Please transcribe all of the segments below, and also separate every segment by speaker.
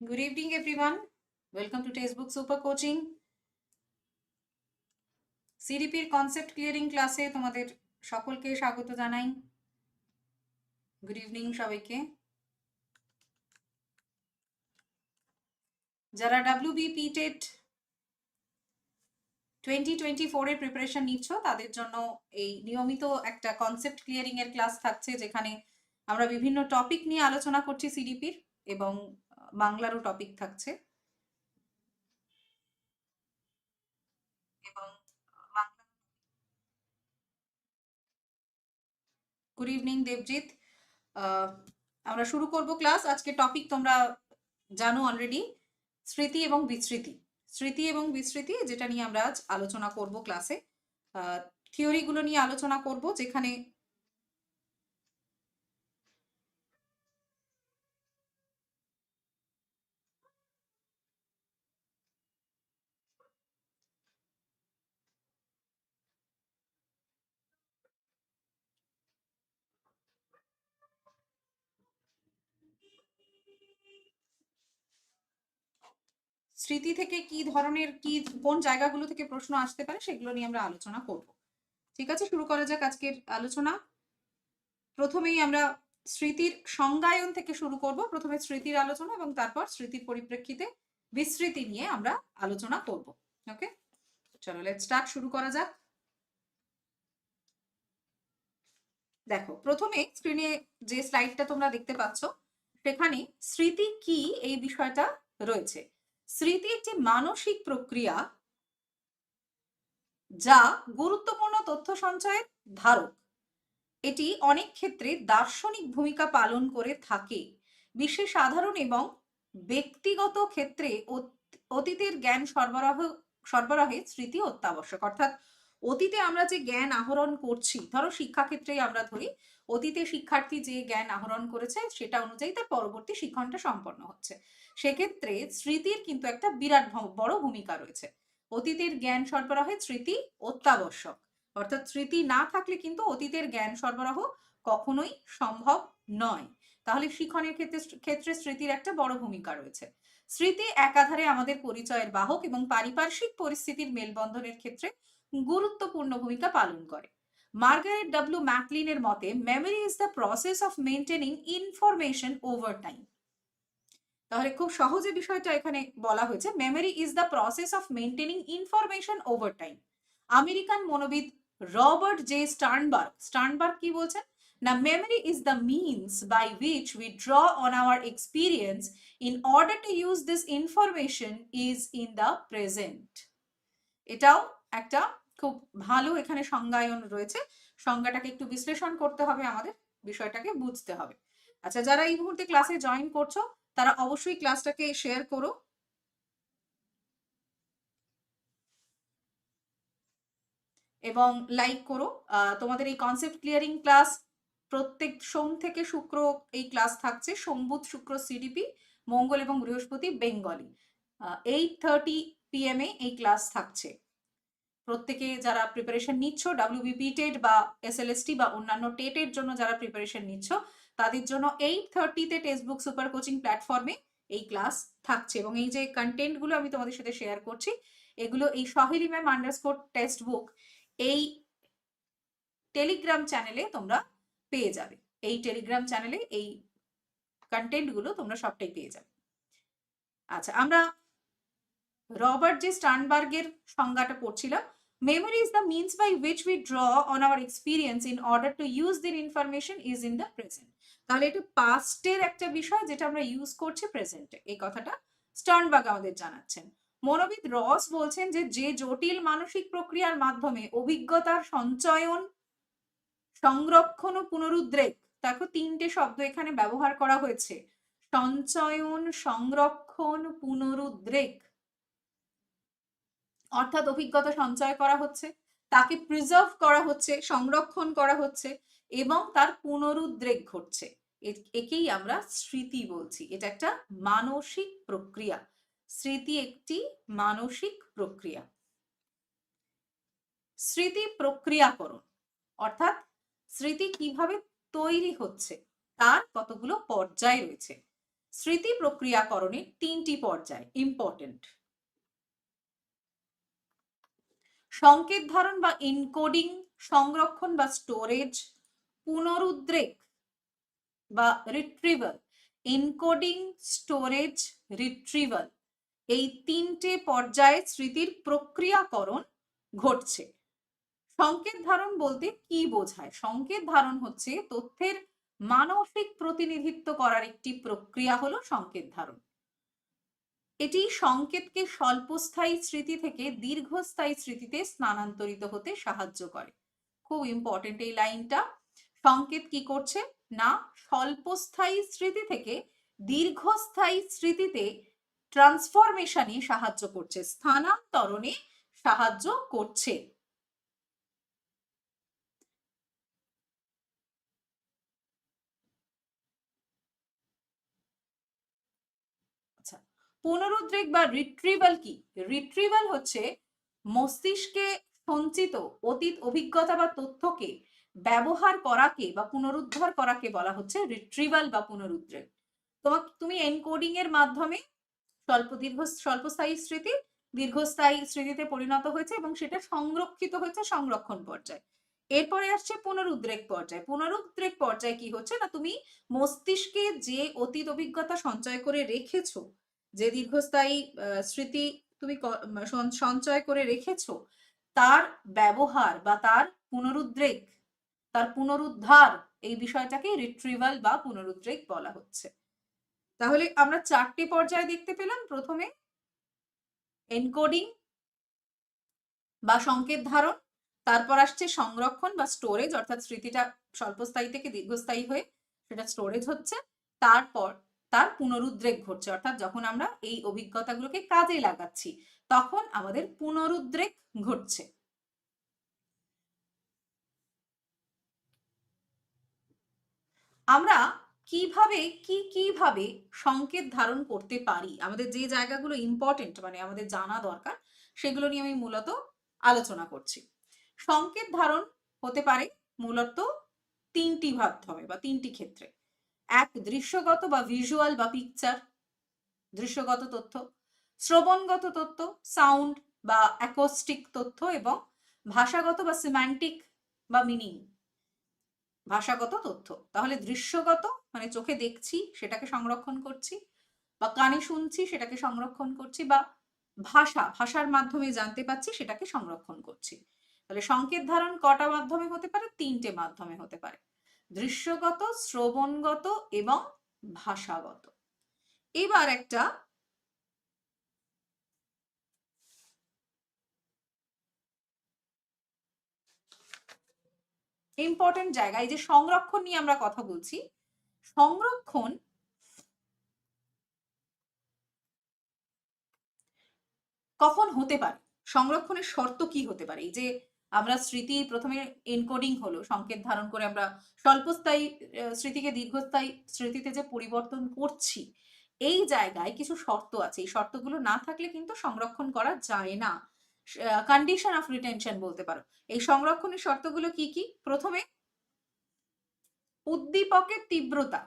Speaker 1: Good evening, everyone. Welcome to Textbook Super Coaching. সিডিপির concept clearing ক্লাসে তোমাদের সকলকে স্বাগত জানাই গুড ইভিনিং সবাইকে যারা ডাব্লিউবি পিটেড টোয়েন্টি টোয়েন্টি ফোরের প্রিপারেশন নিচ্ছ তাদের জন্য এই নিয়মিত একটা কনসেপ্ট ক্লিয়ারিং এর ক্লাস থাকছে যেখানে আমরা বিভিন্ন টপিক নিয়ে আলোচনা করছি সিডিপির এবং বাংলারও টপিক থাকছে। গুড ইভিনিং দেবজিৎ আমরা শুরু করব ক্লাস আজকে টপিক তোমরা জানো অলরেডি স্মৃতি এবং বিস্মৃতি। স্মৃতি এবং বিস্মৃতি, যেটা নিয়ে আমরা আজ আলোচনা করব ক্লাসে থিওরিগুলো নিয়ে আলোচনা করব, যেখানে স্মৃতি থেকে কি ধরনের, কি, কোন জায়গাগুলো থেকে প্রশ্ন আসতে পারে সেগুলো নিয়ে আমরা আলোচনা করব। ঠিক আছে? শুরু করা যাক আজকের আলোচনা। প্রথমেই আমরা স্মৃতির সংজ্ঞায়ন থেকে শুরু করব। প্রথমে স্মৃতির আলোচনা এবং তারপর স্মৃতির পরিপ্রেক্ষিতে বিস্মৃতি নিয়ে আমরা আলোচনা করব। ওকে? চলো লেট স্টার্ট শুরু করা যাক। দেখো, প্রথমে স্ক্রিনে যে স্লাইডটা তোমরা দেখতে পাচ্ছ, সেখানে স্মৃতি কি এই বিষয়টা রয়েছে। স্মৃতি একটি মানসিক প্রক্রিয়া, যা গুরুত্বপূর্ণ তথ্য সঞ্চয়ের ধারক, এটি অনেক ক্ষেত্রে দার্শনিক ভূমিকা পালন করে থাকে। বিশ্বে সাধারণ এবং ব্যক্তিগত ক্ষেত্রে অতীতের জ্ঞান সরবরাহ, সরবরাহে স্মৃতি অত্যাবশ্যক। অর্থাৎ অতীতে আমরা যে জ্ঞান আহরণ করছি, ধরো শিক্ষাক্ষেত্রেই আমরা ধরি, অতীতে শিক্ষার্থী যে জ্ঞান আহরণ করেছে, সেটা অনুযায়ী তার পরবর্তী শিক্ষণটা সম্পন্ন হচ্ছে। সেক্ষেত্রে স্মৃতির কিন্তু একটা বিরাট বড় ভূমিকা রয়েছে। অতীতের জ্ঞান সরবরাহে স্মৃতি অত্যাবশ্যক। অর্থাৎ স্মৃতি না থাকলে কিন্তু অতীতের জ্ঞান সরবরাহ কখনোই সম্ভব নয়। তাহলে শিক্ষণের ক্ষেত্রে ক্ষেত্রে স্মৃতির একটা বড় ভূমিকা রয়েছে। স্মৃতি একাধারে আমাদের পরিচয়ের বাহক এবং পারিপার্শ্বিক পরিস্থিতির মেলবন্ধনের ক্ষেত্রে গুরুত্বপূর্ণ ভূমিকা পালন করে। মার্গারেট ডাব্লিউ ম্যাকলিনের মতে memory is the process of maintaining information over time তাহলে খুব সহজে বিষয়টা এখানে বলা হয়েছে। Memory is the process of maintaining information over time American মনোবিদ Robert J Sternberg Sternberg কি বলছেন? না memory is the means by which we draw on our experience in order to use this information is in the present এটাও একটা খুব ভালো এখানে সংজ্ঞায়ন রয়েছে। সংজ্ঞাটাকে একটু বিশ্লেষণ করতে হবে আমাদের, বিষয়টাকে বুঝতে হবে। আচ্ছা যারা এই মুহূর্তে ক্লাসে জয়েন করছ তারা অবশ্যই ক্লাসটাকে শেয়ার করো। এবং লাইক করো। তোমাদের এই কনসেপ্ট ক্লিয়ারিং ক্লাস প্রত্যেক সোম থেকে শুক্র এই ক্লাস থাকছে। সোম বুধ শুক্র সিডিপি মঙ্গল এবং বৃহস্পতি, বেঙ্গলি। এইট থার্টি পিএম এ এই ক্লাস থাকছে। প্রত্যেকে যারা প্রিপারেশন নিচ্ছ ডাব্লিউবিপি টেট বা এসএলএসটি বা অন্যান্য টেটের জন্য যারা প্রিপারেশন নিচ্ছ তাদের জন্য এইট থার্টিতে টেক্সটবুক সুপার কোচিং প্ল্যাটফর্মে এই ক্লাস থাকছে। এবং এই যে কন্টেন্টগুলো আমি তোমাদের সাথে শেয়ার করছি, এগুলো এই Saheli ma'am underscore text book এই টেলিগ্রাম চ্যানেলে তোমরা পেয়ে যাবে। এই টেলিগ্রাম চ্যানেলে এই কন্টেন্টগুলো তোমরা সবটাই পেয়ে যাবে। আচ্ছা আমরা রবার্ট জে স্টার্নবার্গের সংজ্ঞাটা পড়ছিলাম memory is the means by which we draw on our experience in order to use this information is in the present তাহলে এটা পাস্টের একটা বিষয় যেটা আমরা ইউজ করছি প্রেজেন্টে এই কথাটা স্টার্নবার্গ আমাদের জানাচ্ছেন। মনোবিদ রস বলছেন যে যে জটিল মানসিক প্রক্রিয়ার মাধ্যমে অভিজ্ঞতার সঞ্চয়ন, সংরক্ষণ ও পুনরুদ্রেক, দেখো তিনটে শব্দ এখানে ব্যবহার করা হয়েছে। সঞ্চয়ন, সংরক্ষণ, পুনরুদ্রেক। অর্থাৎ অভিজ্ঞতা সঞ্চয় করা হচ্ছে, তাকে প্রিজার্ভ করা হচ্ছে, সংরক্ষণ করা হচ্ছে এবং তার পুনরুদ্রেক ঘটছে। একেই আমরা স্মৃতি বলছি। এটা একটা মানসিক প্রক্রিয়া। স্মৃতি একটি মানসিক প্রক্রিয়া। স্মৃতি প্রক্রিয়াকরণ, অর্থাৎ স্মৃতি কীভাবে তৈরি হচ্ছে, তার কতগুলো পর্যায় রয়েছে। স্মৃতি প্রক্রিয়াকরণের তিনটি পর্যায় ইম্পর্টেন্ট সংকেত ধারণ বা ইনকোডিং সংরক্ষণ বা স্টোরেজ পুনরুদ্রেক বা রিট্রিভাল ইনকোডিং স্টোরেজ রিট্রিভাল এই তিনটে পর্যায়ে স্মৃতির প্রক্রিয়াকরণ ঘটছে। সংকেত ধারণ বলতে কি বোঝায়? সংকেত ধারণ হচ্ছে তথ্যের মানসিক প্রতিনিধিত্ব করার একটি প্রক্রিয়া হলো সংকেত ধারণ এটি সংকেতকে স্বল্পস্থায়ী স্মৃতি থেকে দীর্ঘস্থায়ী স্মৃতিতে স্থানান্তরিত হতে সাহায্য করে। খুব ইম্পর্টেন্ট এই লাইনটা। সংকেত কি করছে? না, স্বল্পস্থায়ী স্মৃতি থেকে দীর্ঘস্থায়ী স্মৃতিতে ট্রান্সফরমেশনে সাহায্য করছে, স্থানান্তরণে সাহায্য করছে আচ্ছা পুনরুদ্রেক বা রিট্রিভাল কি? রিট্রিভাল হচ্ছে মস্তিষ্কে সঞ্চিত অতীত অভিজ্ঞতা বা তথ্যকে ব্যবহার করাকে বা পুনরুদ্ধার করাকে বলা হচ্ছে রিট্রিভাল বা পুনরুদ্রেক। তোমাকে, তুমি এনকোডিং এর মাধ্যমে স্বল্প দীর্ঘ স্বল্পস্থায়ী স্মৃতি, দীর্ঘস্থায়ী স্মৃতিতে পরিণত হয়েছে এবং সেটা সংরক্ষিত হয়েছে সংরক্ষণ পর্যায়ে। এরপরে আসছে পুনরুদ্রেক পর্যায়ে। পুনরুদ্রেক পর্যায়ে কি হচ্ছে? না, তুমি মস্তিষ্কে যে অতীত অভিজ্ঞতা সঞ্চয় করে রেখেছো যে দীর্ঘস্থায়ী স্মৃতি তুমি সঞ্চয় করে রেখেছো, তার ব্যবহার বা তার পুনরুদ্রেক, তার পুনরুদ্ধার এই বিষয়টাকে রিট্রিভাল বা পুনরুদ্রেক বলা হচ্ছে। তাহলে আমরা চারটি পর্যায়ে দেখতে পেলাম। প্রথমে এনকোডিং বা সংকেত ধারণ, তারপর আসছে সংরক্ষণ বা স্টোরেজ অর্থাৎ স্মৃতিটা স্বল্পস্থায়ী থেকে দীর্ঘস্থায়ী হয়ে সেটা স্টোরেজ হচ্ছে। তারপর তার পুনরুদ্রেক ঘটছে। অর্থাৎ যখন আমরা এই অভিজ্ঞতাগুলোকে কাজে লাগাচ্ছি, তখন আমাদের পুনরুদ্রেক ঘটছে। আমরা কীভাবে, কি কীভাবে সংকেত ধারণ করতে পারি? আমাদের যে জায়গাগুলো ইম্পর্টেন্ট মানে আমাদের জানা দরকার, সেগুলো নিয়ে আমি মূলত আলোচনা করছি। সংকেত ধারণ হতে পারে মূলত তিনটি মাধ্যমে বা তিনটি ক্ষেত্রে। এক দৃশ্যগত বা ভিজুয়াল বা পিকচার দৃশ্যগত তথ্য, শ্রবণগত তথ্য সাউন্ড বা অ্যাকোস্টিক তথ্য এবং ভাষাগত বা সিম্যান্টিক বা মিনিং ভাষাগত তথ্য। তাহলে দৃশ্যগত মানে চোখে দেখছি, সেটাকে সংরক্ষণ করছি, বা কানে শুনছি, সেটাকে সংরক্ষণ করছি, বা ভাষা, ভাষার মাধ্যমে জানতে পাচ্ছি সেটাকে সংরক্ষণ করছি। তাহলে সংকেত ধারণ কটা মাধ্যমে হতে পারে? তিনটে মাধ্যমে হতে পারে। দৃশ্যগত, শ্রবণগত এবং ভাষাগত। এবার একটা ইম্পর্টেন্ট জায়গা, এই যে সংরক্ষণ নিয়ে আমরা কথা বলছি, সংরক্ষণ কখন হতে পারে? সংরক্ষণের শর্ত কি হতে পারে? এই যে আমরা স্মৃতি প্রথমে এনকোডিং হলো, সংকেত ধারণ করে আমরা স্বল্পস্থায়ী স্মৃতিকে দীর্ঘস্থায়ী স্মৃতিতে যে পরিবর্তন করছি, এই জায়গায় কিছু শর্ত আছে। এই শর্তগুলো না থাকলে কিন্তু সংরক্ষণ করা যায় না। কন্ডিশন অফ রিটেনশন বলতে পারো। এই সংরক্ষণের শর্তগুলো কি কি? প্রথমে উদ্দীপকের তীব্রতা।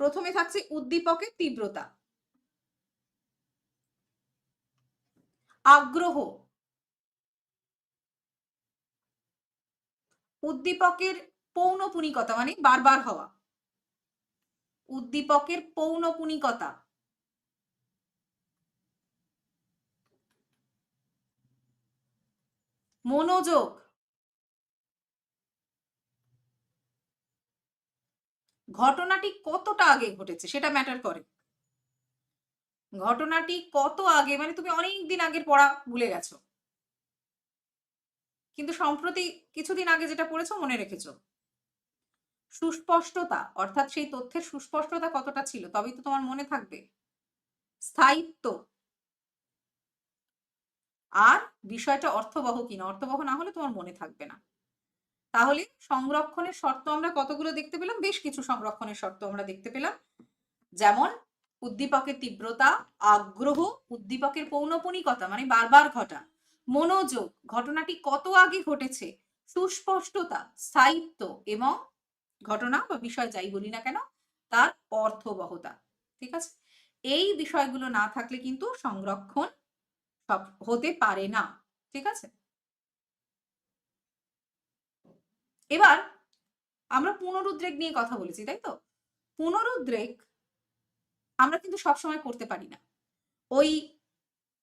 Speaker 1: প্রথমে থাকছে উদ্দীপকের তীব্রতা। আগ্রহ। উদ্দীপকের পৌনপুনিকতা মানে বারবার হওয়া। উদ্দীপকের পৌনপুনিকতা। মনোযোগ। ঘটনাটি কতটা আগে ঘটেছে সেটা ম্যাটার করে। ঘটনাটি কত আগে? মানে তুমি অনেক দিন আগের পড়া ভুলে গেছো। কিন্তু সম্প্রতি কিছুদিন আগে যেটা পড়েছো মনে রেখেছো। সুস্পষ্টতা, অর্থাৎ সেই তথ্যের সুস্পষ্টতা কতটা ছিল, তবেই তো তোমার মনে থাকবে। স্থায়িত্ব। আর বিষয়টা অর্থবহ কিনা অর্থবহ না হলে তোমার মনে থাকবে না। তাহলে সংরক্ষণের শর্ত আমরা কতগুলো দেখতে পেলাম? বেশ কিছু সংরক্ষণের শর্ত আমরা দেখতে পেলাম। যেমন উদ্দীপকের তীব্রতা, আগ্রহ, উদ্দীপকের পৌনপুনিকতা মানে বারবার ঘটা, মনোযোগ, ঘটনাটি কত আগে ঘটেছে, সুস্পষ্টতা স্থায়িত্ব এবং ঘটনা বা বিষয় যাই বলি না কেন, তার অর্থবহতা, ঠিক আছে? এই বিষয়গুলো না থাকলে কিন্তু সংরক্ষণ হতে পারে না, ঠিক আছে? এবার আমরা পুনরুদ্রেক নিয়ে কথা বলেছি, তাই তো? পুনরুদ্রেক আমরা কিন্তু সবসময় করতে পারি না। ওই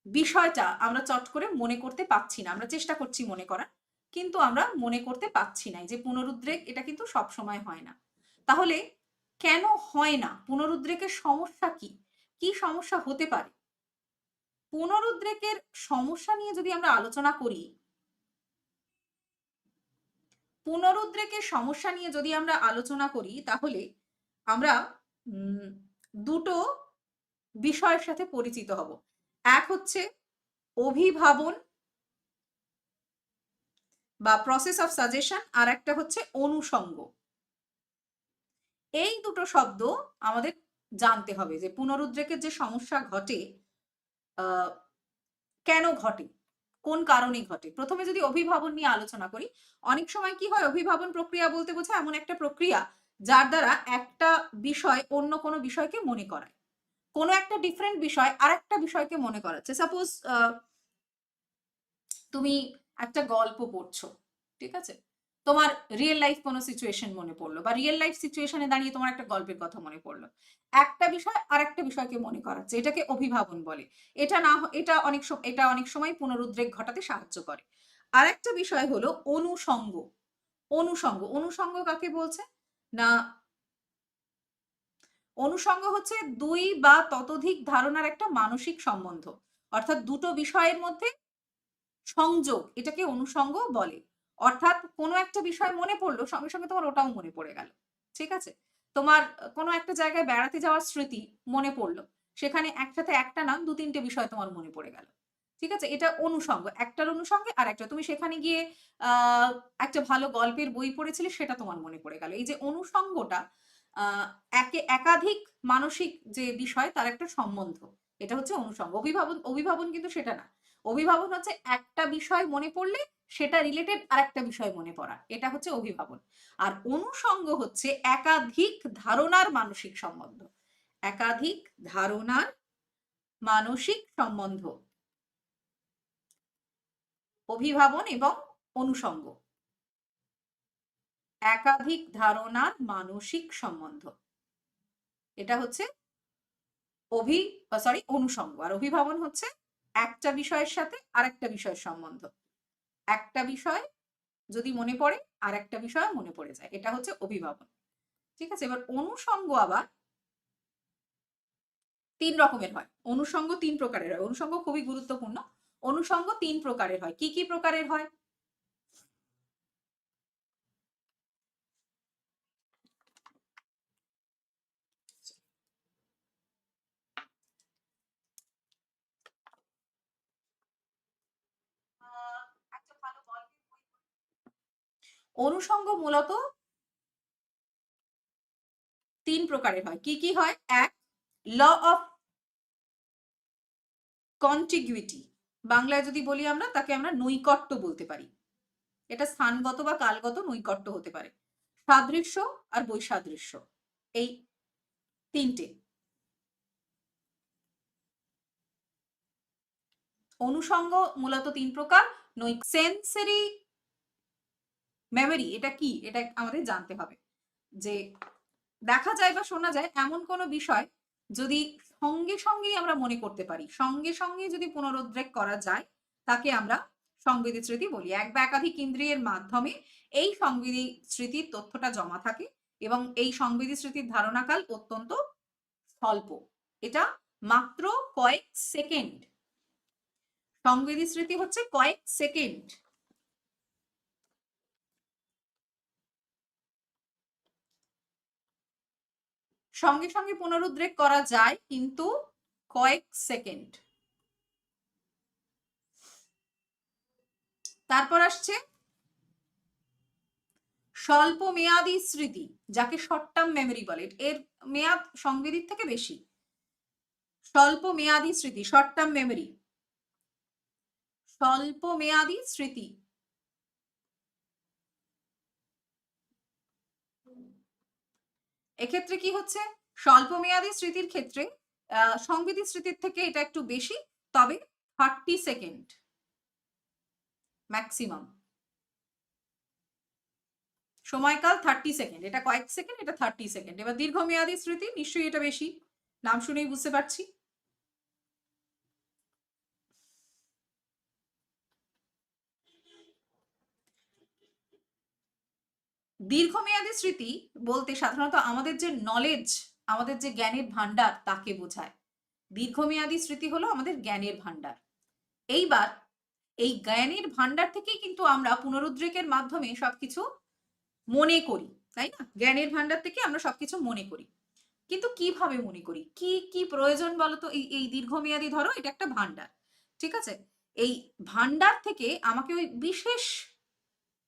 Speaker 1: বিষয়টা আমরা চট করে মনে করতে পারছি না। আমরা চেষ্টা করছি মনে করার, কিন্তু আমরা মনে করতে পারছি না যে পুনরুদ্রেক এটা কিন্তু সব সময় হয় না। তাহলে কেন হয় না? পুনরুদ্রেকের সমস্যা কি? কি সমস্যা হতে পারে? পুনরুদ্রেকের সমস্যা নিয়ে যদি আমরা আলোচনা করি, পুনরুদ্রেকের সমস্যা নিয়ে যদি আমরা আলোচনা করি, তাহলে আমরা দুটো বিষয়ের সাথে পরিচিত হব। এক হচ্ছে অভিভাবন বা প্রসেস অফ সাজেশন আর একটা হচ্ছে অনুষঙ্গ এই দুটো শব্দ আমাদের জানতে হবে যে পুনরুদ্রেকের যে সমস্যা ঘটে কেন ঘটে? কোন কারণে ঘটে? প্রথমে যদি অভিভাবন নিয়ে আলোচনা করি, অনেক সময় কি হয়, অভিভাবন প্রক্রিয়া বলতে বোঝায় এমন একটা প্রক্রিয়া যার দ্বারা একটা বিষয় অন্য কোনো বিষয়কে মনে করায়। কোনো একটা ডিফারেন্ট বিষয় আর একটা বিষয়কে মনে করাচ্ছে। সাপোজ তুমি একটা গল্প পড়ছো, ঠিক আছে? তোমার রিয়েল লাইফ কোনো সিচুয়েশন মনে পড়ল বা রিয়েল লাইফ সিচুয়েশনে দাঁড়িয়ে তোমার একটা গল্পের কথা মনে পড়ল। একটা বিষয় আর একটা বিষয়কে মনে করাচ্ছে, এটাকে অভিভাবন বলে। এটা না এটা অনেক এটা অনেক সময় পুনরুদ্রেক ঘটাতে সাহায্য করে। আর একটা বিষয় হলো অনুষঙ্গ অনুষঙ্গ অনুষঙ্গ কাকে বলছে? না, অনুষঙ্গ হচ্ছে দুই বা ততোধিক ধারণার একটা মানসিক সম্বন্ধ। অর্থাৎ দুটো বিষয়ের মধ্যে সংযোগ এটাকে অনুষঙ্গ বলে। অর্থাৎ কোনো একটা বিষয় মনে পড়ল, সঙ্গে সঙ্গে তোমার ওটাও মনে পড়ে গেল। ঠিক আছে? তোমার কোনো একটা জায়গায় বেড়াতে যাওয়ার স্মৃতি মনে পড়ল। সেখানে একসাথে একটা নাম দু তিনটে বিষয় তোমার মনে পড়ে গেল। ঠিক আছে? এটা অনুষঙ্গ একটার অনুষঙ্গে আর একটা। তুমি সেখানে গিয়ে একটা ভালো গল্পের বই পড়েছিলে, সেটা তোমার মনে পড়ে গেল। এই যে অনুষঙ্গটা একে, একাধিক মানসিক যে বিষয়, তার একটা সম্বন্ধ। এটা হচ্ছে অনুষঙ্গ অভিভাবন অভিভাবন কিন্তু সেটা না। অভিভাবন হচ্ছে একটা বিষয় মনে পড়লে, সেটা রিলেটেড আর একটা বিষয় মনে পড়া। এটা হচ্ছে অভিভাবন। আর অনুষঙ্গ হচ্ছে একাধিক ধারণার মানসিক সম্বন্ধ। একাধিক ধারণার মানসিক সম্বন্ধ। অভিভাবন এবং অনুষঙ্গ। একাধিক ধারণার মানসিক সম্বন্ধ। এটা হচ্ছে অভি সরি অনুষঙ্গ। আর অভিভাবন হচ্ছে একটা বিষয়ের সাথে আরেকটা বিষয়ের সম্বন্ধ। একটা বিষয় যদি মনে পড়ে আর একটা বিষয় মনে পড়ে যায়। এটা হচ্ছে অভিভাবন। ঠিক আছে? এবার অনুষঙ্গ আবার তিন রকমের হয়। অনুষঙ্গ তিন প্রকারের হয়। অনুষঙ্গ খুবই গুরুত্বপূর্ণ। অনুষঙ্গ তিন প্রকারের হয়। কি কি প্রকারের হয়? অনুষঙ্গ মূলত তিন প্রকারের হয়। কি কি হয়? এক, ল অফ কন্টিগুইটি। বাংলায় যদি বলি আমরা, তাকে আমরা নৈকট্য বলতে পারি। এটা স্থানগত বা কালগত নৈকট্য হতে পারে। সাদৃশ্য আর বৈসাদৃশ্য, এই তিনটে। অনুষঙ্গ মূলত তিন প্রকার নৈ সেন্সারি মেমোরি এটা কি? এটা আমাদের জানতে হবে। যে দেখা যায় বা শোনা যায় এমন কোনো বিষয় যদি সঙ্গে সঙ্গেই আমরা মনে করতে পারি। সঙ্গে সঙ্গে যদি পুনরুদ্রেক করা যায়, তাকে আমরা সংবেদী স্মৃতি বলি। এক বা একাধিক ইন্দ্রিয়ের মাধ্যমে এই সংবেদী স্মৃতির তথ্যটা জমা থাকে এবং এই সংবেদী স্মৃতির ধারণাকাল অত্যন্ত স্বল্প। এটা মাত্র কয়েক সেকেন্ড। সংবেদী স্মৃতি হচ্ছে কয়েক সেকেন্ড। সঙ্গে সঙ্গে পুনরুদ্রেক করা যায় কিন্তু কয়েক সেকেন্ড। তারপর আসছে স্বল্প মেয়াদি স্মৃতি, যাকে শর্ট টার্ম মেমোরি বলে। এর মেয়াদ সংবেদির থেকে বেশি। স্বল্প মেয়াদি স্মৃতি শর্ট টার্ম মেমোরি স্বল্প মেয়াদি স্মৃতি। এক্ষেত্রে কি হচ্ছে? স্বল্পমেয়াদী স্মৃতির ক্ষেত্রে সংবিধি স্মৃতির থেকে এটা একটু বেশি, তবে থার্টি সেকেন্ড ম্যাক্সিমাম সময়কাল থার্টি সেকেন্ড এটা কয়েক সেকেন্ড এটা থার্টি সেকেন্ড এবার দীর্ঘমেয়াদী স্মৃতি, নিশ্চয়ই এটা বেশি। নাম শুনেই বুঝতে পারছি। দীর্ঘমেয়াদী স্মৃতি বলতে সাধারণত আমাদের যে নলেজ আমাদের যে জ্ঞানের ভান্ডার তাকে বোঝায়। দীর্ঘমেয়াদী স্মৃতি হলো আমাদের জ্ঞানের ভান্ডার এইবার এই জ্ঞানের ভান্ডার থেকেই কিন্তু আমরা পুনরুদ্রেকের মাধ্যমে সবকিছু মনে করি, তাই না? জ্ঞানের ভান্ডার থেকে আমরা সবকিছু মনে করি। কিন্তু কীভাবে মনে করি? কি কি প্রয়োজন বলতো? এই এই দীর্ঘমেয়াদী ধরো, এটা একটা ভান্ডার ঠিক আছে? এই ভান্ডার থেকে আমাকে ওই বিশেষ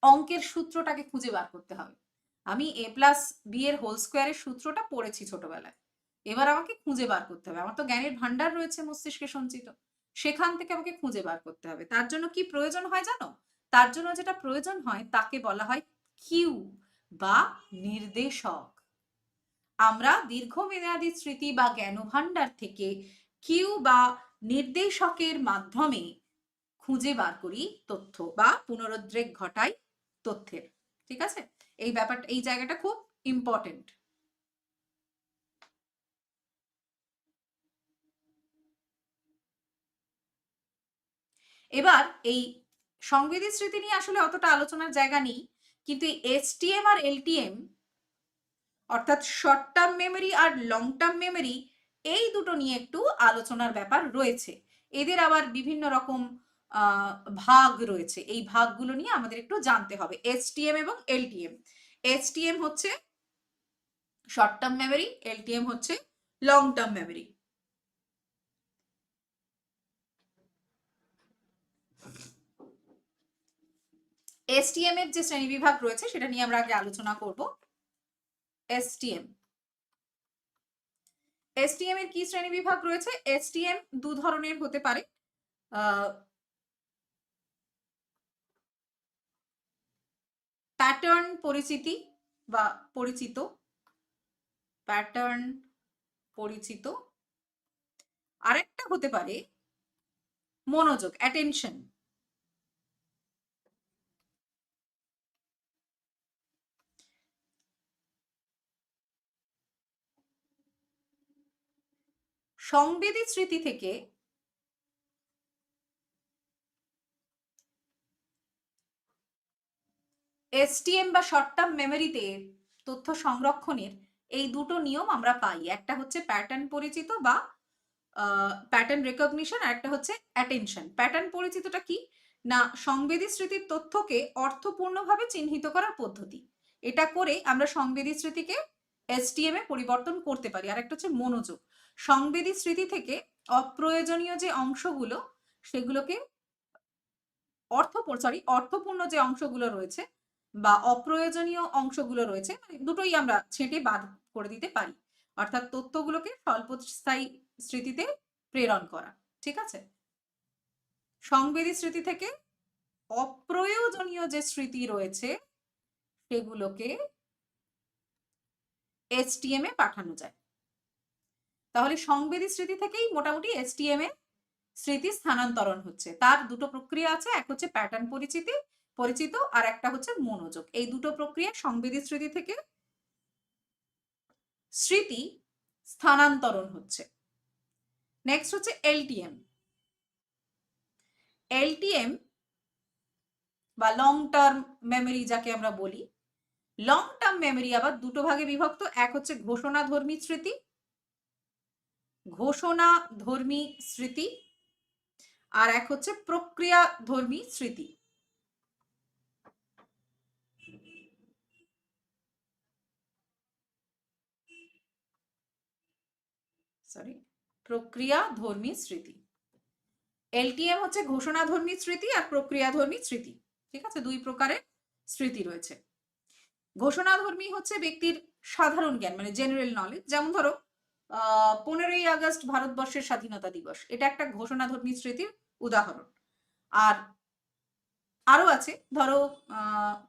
Speaker 1: অঙ্কের সূত্রটাকে খুঁজে বার করতে হবে। আমি এ প্লাস বি এর হোল স্কোয়ারের সূত্রটা পড়েছি ছোটবেলায়। এবার আমাকে খুঁজে বার করতে হবে। আমার তো জ্ঞানের ভান্ডার রয়েছে মস্তিষ্কে সঞ্চিত। সেখান থেকে আমাকে খুঁজে বার করতে হবে। তার জন্য কি প্রয়োজন হয় জানো? তার জন্য যেটা প্রয়োজন হয় তাকে বলা হয় কিউ বা নির্দেশক। আমরা দীর্ঘমেয়াদী স্মৃতি বা জ্ঞান ভান্ডার থেকে কিউ বা নির্দেশকের মাধ্যমে খুঁজে বার করি তথ্য বা পুনরুদ্রেক ঘটাই তথ্যের, ঠিক আছে? এই ব্যাপারটা, এই জায়গাটা খুব ইম্পর্টেন্ট এবার এই সংবেদী স্মৃতি নিয়ে আসলে অতটা আলোচনার জায়গা নেই, কিন্তু এই এসটিএম আর এলটিএম অর্থাৎ শর্ট টার্ম মেমোরি আর লং টার্ম মেমোরি এই দুটো নিয়ে একটু আলোচনার ব্যাপার রয়েছে। এদের আবার বিভিন্ন রকম ভাগ রয়েছে। এই ভাগগুলো নিয়ে আমাদের একটু জানতে হবে। এসটিএম এবং এলটিএম। এসটিএম হচ্ছে শর্ট টার্ম মেমোরি এলটিএম হচ্ছে লং টার্ম মেমোরি এসটিএম এর যে শ্রেণীবিভাগ রয়েছে, সেটা নিয়ে আমরা আগে আলোচনা করব। এসটিএম। এসটিএম এর কি শ্রেণীবিভাগ রয়েছে? এসটিএম দু ধরনের হতে পারে। প্যাটার্ন পরিচিতি বা পরিচিত প্যাটার্ন পরিচিত। আরেকটা হতে পারে মনোযোগ অ্যাটেনশন সংবেদী স্মৃতি থেকে এসটিএম বা শর্ট টার্ম মেমোরিতে তথ্য সংরক্ষণের এই দুটো নিয়ম আমরা পাই। একটা হচ্ছে প্যাটার্ন পরিচিত বা প্যাটার্ন রেকগনিশন আর একটা হচ্ছে অ্যাটেনশন প্যাটার্ন পরিচিতটা কি? না, সংবেদী স্মৃতির তথ্যকে অর্থপূর্ণভাবে চিহ্নিত করার পদ্ধতি। এটা করে আমরা সংবেদী স্মৃতিকে এসটিএম এ পরিবর্তন করতে পারি। আর একটা হচ্ছে মনোযোগ। সংবেদী স্মৃতি থেকে অপ্রয়োজনীয় যে অংশগুলো, সেগুলোকে অর্থ সরি অর্থপূর্ণ যে অংশগুলো রয়েছে বা অপ্রয়োজনীয় অংশগুলো রয়েছে মানে দুটোই আমরা ছেঁটে বাদ করে দিতে পারি। অর্থাৎ তথ্যগুলোকে স্বল্পস্থায়ী স্মৃতিতে প্রেরণ করা, ঠিক আছে? সংবেদী স্মৃতি থেকে অপ্রয়োজনীয় যে স্মৃতি রয়েছে, সেগুলোকে এসটিএম এ পাঠানো যায়। তাহলে সংবেদী স্মৃতি থেকেই মোটামুটি এসটিএম এ স্মৃতি স্থানান্তরণ হচ্ছে। তার দুটো প্রক্রিয়া আছে, এক হচ্ছে প্যাটার্ন পরিচিতি পরিচিত আর একটা হচ্ছে মনোযোগ। এই দুটো প্রক্রিয়া সংবেদী স্মৃতি থেকে স্মৃতি স্থানান্তরণ হচ্ছে। নেক্সট হচ্ছে এলটিএম এলটিএম বা লং টার্ম মেমোরি যাকে আমরা বলি লং টার্ম মেমোরি আবার দুটো ভাগে বিভক্ত, এক হচ্ছে ঘোষণা ধর্মী স্মৃতি ঘোষণা ধর্মী স্মৃতি, আর এক হচ্ছে প্রক্রিয়া ধর্মী স্মৃতি। সরি প্রক্রিয়া ধর্মী স্মৃতি। এলটিএম হচ্ছে ঘোষণা ধর্মী স্মৃতি আর প্রক্রিয়া ধর্মী স্মৃতি। ঠিক আছে? দুই প্রকারের স্মৃতি রয়েছে। ঘোষণা ধর্মী হচ্ছে ব্যক্তির সাধারণ জ্ঞান মানে জেনারেল নলেজ যেমন ধরো পনেরোই আগস্ট ভারতবর্ষের স্বাধীনতা দিবস। এটা একটা ঘোষণাধর্মী স্মৃতির উদাহরণ। আর আরও আছে, ধরো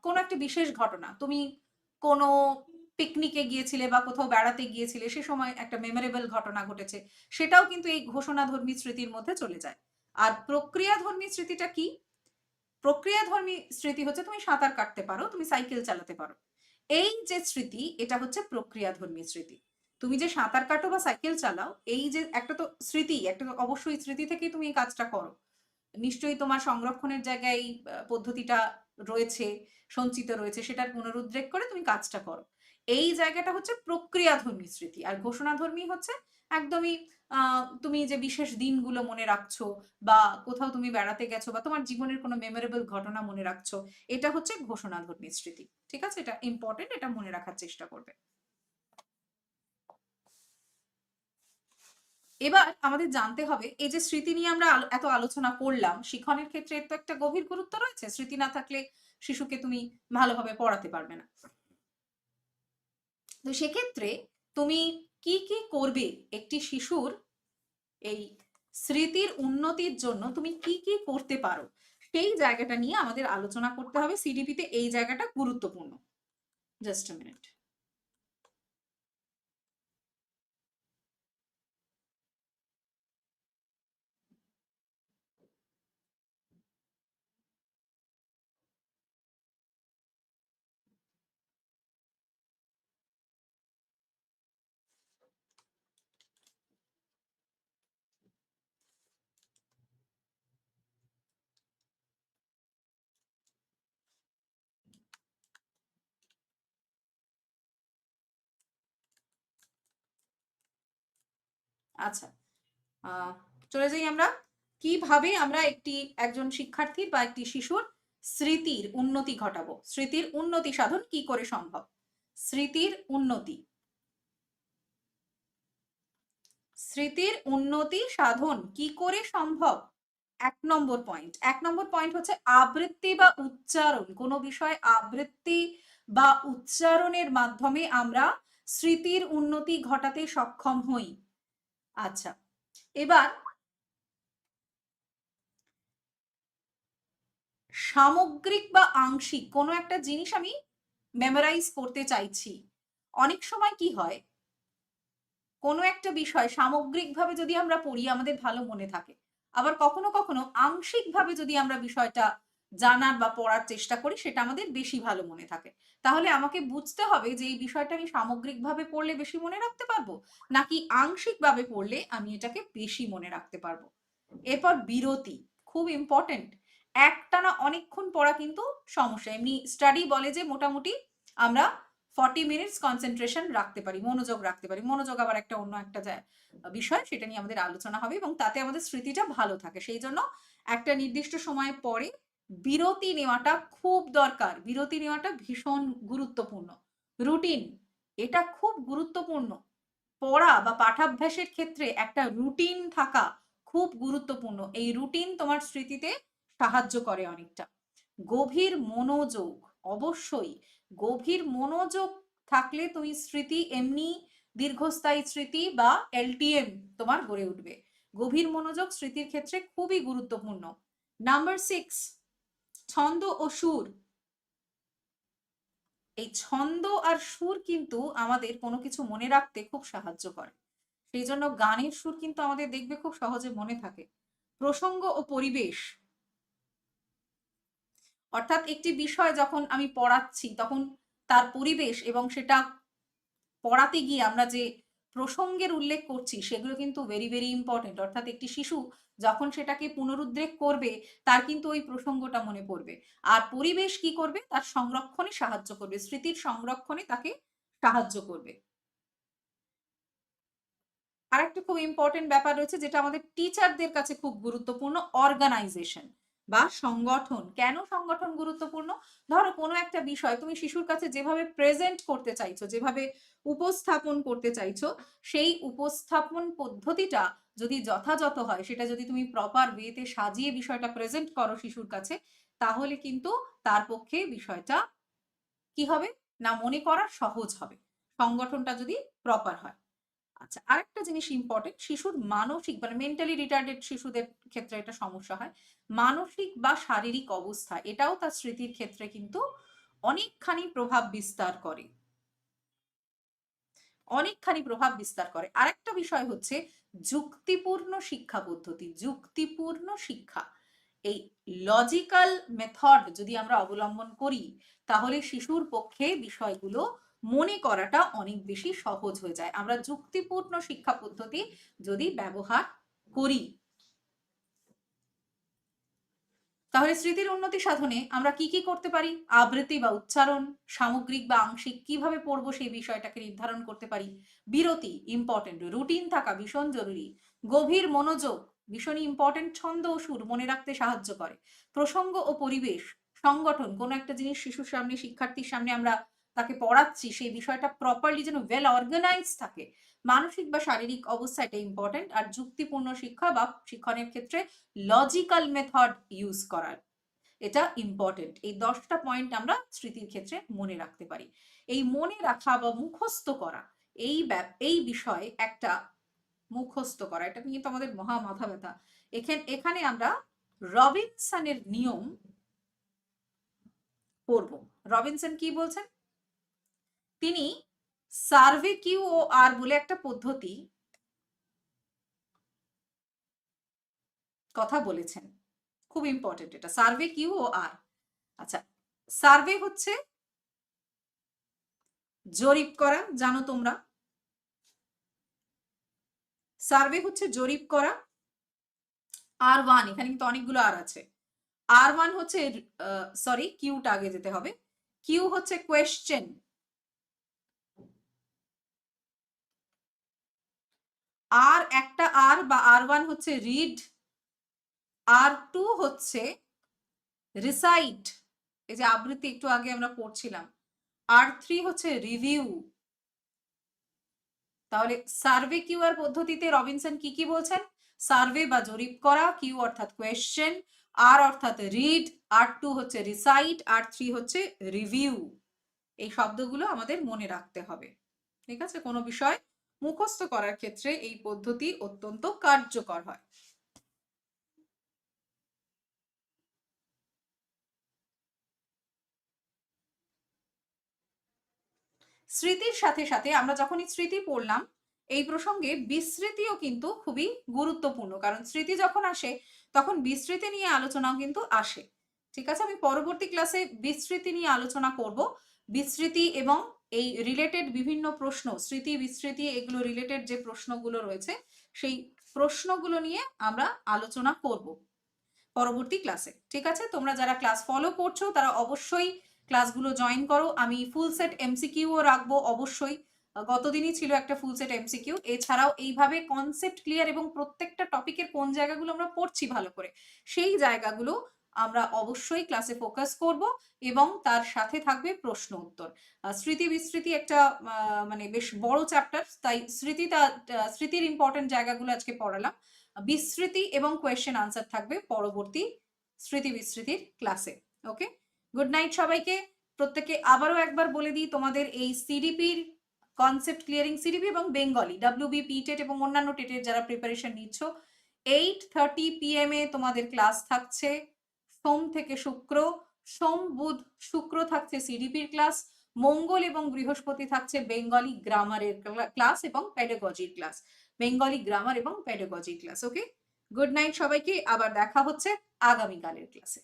Speaker 1: কোনো একটা বিশেষ ঘটনা। তুমি কোনো পিকনিকে গিয়েছিলে বা কোথাও বেড়াতে গিয়েছিলে, সে সময় একটা মেমোরেবল ঘটনা ঘটেছে। সেটাও কিন্তু এই ঘোষণাধর্মী স্মৃতির মধ্যে চলে যায়। আর প্রক্রিয়াধর্মী স্মৃতিটা কি? প্রক্রিয়াধর্মী স্মৃতি হচ্ছে তুমি সাঁতার কাটতে পারো, তুমি সাইকেল চালাতে পারো। এই যে স্মৃতি, এটা হচ্ছে প্রক্রিয়াধর্মী স্মৃতি। তুমি যে সাঁতার কাটো বা সাইকেল চালাও, এই যে একটা তো স্মৃতি, একটা তো অবশ্যই স্মৃতি থেকেই তুমি এই কাজটা করো। নিশ্চয়ই তোমার সংরক্ষণের জায়গায় পদ্ধতিটা রয়েছে, সঞ্চিত রয়েছে, সেটার পুনরুদ্রেক করে তুমি কাজটা করো। এই জায়গাটা হচ্ছে প্রক্রিয়াধর্মী স্মৃতি। আর ঘোষণাধর্মী হচ্ছে একদমই তুমি যে বিশেষ দিনগুলো মনে রাখছো বা কোথাও তুমি বেড়াতে গেছো বা তোমার জীবনের কোনো মেমোরেবল ঘটনা মনে রাখছো, এটা হচ্ছে ঘোষণাধর্মী স্মৃতি। ঠিক আছে? এটা ইম্পর্টেন্ট এটা মনে রাখার চেষ্টা করবে। এবার আমাদের জানতে হবে, এই যে স্মৃতি নিয়ে আমরা এত আলোচনা করলাম, শিক্ষণের ক্ষেত্রে এর তো একটা গভীর গুরুত্ব রয়েছে। স্মৃতি না থাকলে শিশুকে তুমি ভালোভাবে পড়াতে পারবে না। তো সেক্ষেত্রে তুমি কি কি করবে একটি শিশুর এই স্মৃতির উন্নতির জন্য তুমি কি কি করতে পারো? সেই জায়গাটা নিয়ে আমাদের আলোচনা করতে হবে। সিডিপিতে এই জায়গাটা গুরুত্বপূর্ণ। জাস্ট মিনিট আচ্ছা চলে যাই আমরা। কীভাবে আমরা একটি, একজন শিক্ষার্থীর বা একটি শিশুর স্মৃতির উন্নতি ঘটাবো? স্মৃতির উন্নতি সাধন কি করে সম্ভব? স্মৃতির উন্নতি। স্মৃতির উন্নতি সাধন কি করে সম্ভব? এক নম্বর পয়েন্ট এক নম্বর পয়েন্ট হচ্ছে আবৃত্তি বা উচ্চারণ। কোনো বিষয় আবৃত্তি বা উচ্চারণের মাধ্যমে আমরা স্মৃতির উন্নতি ঘটাতে সক্ষম হই। আচ্ছা এবার সামগ্রিক বা আংশিক কোনো একটা জিনিস আমি মেমোরাইজ করতে চাইছি। অনেক সময় কি হয়, কোনো একটা বিষয় সামগ্রিকভাবে যদি আমরা পড়ি, আমাদের ভালো মনে থাকে। আবার কখনো কখনো আংশিকভাবে যদি আমরা বিষয়টা জানার বা পড়ার চেষ্টা করি, সেটা আমাদের বেশি ভালো মনে থাকে। তাহলে আমাকে বুঝতে হবে যে এই বিষয়টা আমি সামগ্রিকভাবে পড়লে বেশি মনে রাখতে পারব, নাকি আংশিকভাবে পড়লে আমি এটাকে বেশি মনে রাখতে পারব? এরপর বিরতি, খুব ইম্পর্টেন্ট একটানা অনেকক্ষণ পড়া কিন্তু সমস্যা। এমনি স্টাডি বলে যে মোটামুটি আমরা ফর্টি মিনিটস কনসেন্ট্রেশন রাখতে পারি, মনোযোগ রাখতে পারি। মনোযোগ আবার একটা অন্য একটা বিষয়, সেটা নিয়ে আমাদের আলোচনা হবে এবং তাতে আমাদের স্মৃতিটা ভালো থাকে। সেই জন্য একটা নির্দিষ্ট সময় পরে বিরতি নেওয়াটা খুব দরকার। বিরতি নেওয়াটা ভীষণ গুরুত্বপূর্ণ। রুটিন, এটা খুব গুরুত্বপূর্ণ। পড়া বা পাঠাভ্যাসের ক্ষেত্রে একটা রুটিন থাকা খুব গুরুত্বপূর্ণ। এই রুটিন তোমার স্মৃতিতে সাহায্য করে অনেকটা। গভীর মনোযোগ, অবশ্যই। গভীর মনোযোগ থাকলে তুমি স্মৃতি এমনি দীর্ঘস্থায়ী স্মৃতি বা এলটিএম তোমার গড়ে উঠবে। গভীর মনোযোগ স্মৃতির ক্ষেত্রে খুবই গুরুত্বপূর্ণ। নাম্বার সিক্স ছন্দ ও সুর। এই ছন্দ আর সুর কিন্তু আমাদের কোনো কিছু মনে রাখতে খুব সাহায্য করে। সেই জন্য গানের সুর কিন্তু আমাদের দেখবে খুব সহজে মনে থাকে। প্রসঙ্গ ও পরিবেশ। অর্থাৎ একটি বিষয় যখন আমি পড়াচ্ছি, তখন তার পরিবেশ এবং সেটা পড়াতে গিয়ে আমরা যে প্রসঙ্গের উল্লেখ করছি, সেগুলো কিন্তু ভেরি ভেরি ইম্পর্টেন্ট অর্থাৎ একটি শিশু যখন সেটাকে পুনরুদ্রেক করবে, তার কিন্তু ওই প্রসঙ্গটা মনে পড়বে। আর পরিবেশ কি করবে? তার সংরক্ষণে সাহায্য করবে, স্মৃতির সংরক্ষণে তাকে সাহায্য করবে। আর একটা খুব ইম্পর্টেন্ট ব্যাপার রয়েছে, যেটা আমাদের টিচারদের কাছে খুব গুরুত্বপূর্ণ অর্গানাইজেশন বা সংগঠন। কেন সংগঠন গুরুত্বপূর্ণ? ধরো কোনো একটা বিষয় তুমি শিশুর কাছে যেভাবে প্রেজেন্ট করতে চাইছো, যেভাবে উপস্থাপন করতে চাইছো, সেই উপস্থাপন পদ্ধতিটা যদি যথাযথ হয়, সেটা যদি তুমি প্রপার ওয়েতে সাজিয়ে বিষয়টা প্রেজেন্ট করো শিশুর কাছে, তাহলে কিন্তু তার পক্ষে বিষয়টা কি হবে? না মনে করা সহজ হবে। সংগঠনটা যদি প্রপার হয়। আচ্ছা আরেকটা জিনিস ইম্পর্টেন্ট শিশুর মানসিক মানে মেন্টালি রিটার্ডেড শিশুদের ক্ষেত্রে এটা সমস্যা হয়। মানসিক বা শারীরিক অবস্থা, এটাও তার স্মৃতির ক্ষেত্রে কিন্তু অনেকখানি প্রভাব বিস্তার করে। অনেকখানি প্রভাব বিস্তার করে। আরেকটা বিষয় হচ্ছে যুক্তিপূর্ণ শিক্ষা পদ্ধতি, যুক্তিপূর্ণ শিক্ষা। এই লজিক্যাল মেথড যদি আমরা অবলম্বন করি, তাহলে শিশুর পক্ষে বিষয়গুলো মনে করাটা অনেক বেশি সহজ হয়ে যায়। আমরা যুক্তিপূর্ণ শিক্ষা পদ্ধতি যদি ব্যবহার করি, তাহলে স্মৃতির উন্নতি সাধনে আমরা কি কি করতে পারি? আবৃত্তি বা উচ্চারণ, সামগ্রিক বা আংশিক কীভাবে পড়ব সেই বিষয়টাকে নির্ধারণ করতে পারি? বিরতি ইম্পর্টেন্ট রুটিন থাকা ভীষণ জরুরি। গভীর মনোযোগ ভীষণই ইম্পর্টেন্ট ছন্দ ও সুর মনে রাখতে সাহায্য করে। প্রসঙ্গ ও পরিবেশ, সংগঠন, কোনো একটা জিনিস শিশুর সামনে, শিক্ষার্থীর সামনে আমরা তাকে পড়াচ্ছি, সেই বিষয়টা প্রপারলি যেন ওয়েল অর্গানাইজ থাকে। মানসিক বা শারীরিক অবস্থা এটা ইম্পর্টেন্ট আর যুক্তিপূর্ণ শিক্ষা বা শিক্ষণের ক্ষেত্রে লজিক্যাল মেথড ইউজ করার। এটা ইম্পর্টেন্ট এই দশটা পয়েন্ট আমরা স্মৃতির ক্ষেত্রে মনে রাখতে পারি। এই মনে রাখা বা মুখস্থ করা, এই এই বিষয়ে একটা মুখস্থ করা, এটা নিয়ে তো আমাদের মহা মাথা ব্যথা। এখানে এখানে আমরা রবিনসনের নিয়ম পড়ব। রবিনসন কি বলছেন? তিনি সার্ভে কিউ ও আর বলে একটা পদ্ধতি কথা বলেছেন। খুব ইম্পর্টেন্ট এটা, সার্ভে কিউ ও আর। আচ্ছা সার্ভে হচ্ছে জরিপ করা, জানো তোমরা? সার্ভে হচ্ছে জরিপ করা, আর ওয়ান, এখানে কিন্তু অনেকগুলো আর আছে। আর ওয়ান হচ্ছে সরি কিউটা আগে যেতে হবে। কিউ হচ্ছে কোয়েশ্চেন আর একটা আর বা আর ওয়ান হচ্ছে রিড আর টু হচ্ছে রিসাইট এই যে আবৃত্তি একটু আগে আমরা পড়ছিলাম। আর থ্রি হচ্ছে রিভিউ তাহলে সার্ভে কিউ আর পদ্ধতিতে রবিনসন কি কি বলছেন? সার্ভে বা জরিপ করা কিউ অর্থাৎ কোয়েশ্চেন আর অর্থাৎ রিড আর টু হচ্ছে রিসাইট আর থ্রি হচ্ছে রিভিউ এই শব্দগুলো আমাদের মনে রাখতে হবে। ঠিক আছে? কোনো বিষয় মুখস্থ করার ক্ষেত্রে এই পদ্ধতি অত্যন্ত কার্যকর হয়। স্মৃতির সাথে সাথে আমরা যখনই স্মৃতি পড়লাম, এই প্রসঙ্গে বিস্মৃতিও কিন্তু খুবই গুরুত্বপূর্ণ। কারণ স্মৃতি যখন আসে, তখন বিস্মৃতি নিয়ে আলোচনাও কিন্তু আসে। ঠিক আছে? আমি পরবর্তী ক্লাসে বিস্মৃতি নিয়ে আলোচনা করব। বিস্মৃতি এবং এই রিলেটেড বিভিন্ন প্রশ্ন, স্মৃতি বিস্মৃতি, এগুলো রিলেটেড যে প্রশ্নগুলো রয়েছে, সেই প্রশ্নগুলো নিয়ে আমরা আলোচনা করব পরবর্তী ক্লাসে ঠিক আছে? তোমরা যারা ক্লাস ফলো করছ, তারা অবশ্যই ক্লাসগুলো জয়েন করো। আমি ফুল সেট এমসিকিউও রাখব, অবশ্যই। গতদিনই ছিল একটা ফুল সেট এমসিকিউ এছাড়াও এইভাবে কনসেপ্ট ক্লিয়ার এবং প্রত্যেকটা টপিকের কোন জায়গাগুলো আমরা পড়ছি ভালো করে, সেই জায়গাগুলো আমরা অবশ্যই ক্লাসে ফোকাস করব এবং তার সাথে থাকবে প্রশ্ন উত্তর। স্মৃতি বিস্মৃতি একটা মানে বেশ বড় চ্যাপ্টার তাই স্মৃতিটা স্মৃতির ইম্পর্টেন্ট জায়গাগুলো আজকে পড়ালাম। বিস্মৃতি এবং কোয়েশ্চেন আনসার থাকবে পরবর্তী স্মৃতি বিস্মৃতির ক্লাসে ওকে গুড নাইট সবাইকে। প্রত্যেকে আবারও একবার বলে দিই, তোমাদের এই সিডিপির কনসেপ্ট ক্লিয়ারিং সিডিপি এবং বেঙ্গলি ডাব্লিউবি পিটেট এবং অন্যান্য টেটের যারা প্রিপারেশন নিচ্ছ এইট থার্টি পিএম এ তোমাদের ক্লাস থাকছে। সোম থেকে শুক্র, সোম, বুধ, শুক্র থাকছে সিডিপির ক্লাস মঙ্গল এবং বৃহস্পতি থাকছে বেঙ্গলি গ্রামারের ক্লাস এবং প্যাডাগজির ক্লাস বেঙ্গলি গ্রামার এবং প্যাডাগজির ক্লাস ওকে গুড নাইট সবাইকে, আবার দেখা হচ্ছে আগামীকালের ক্লাসে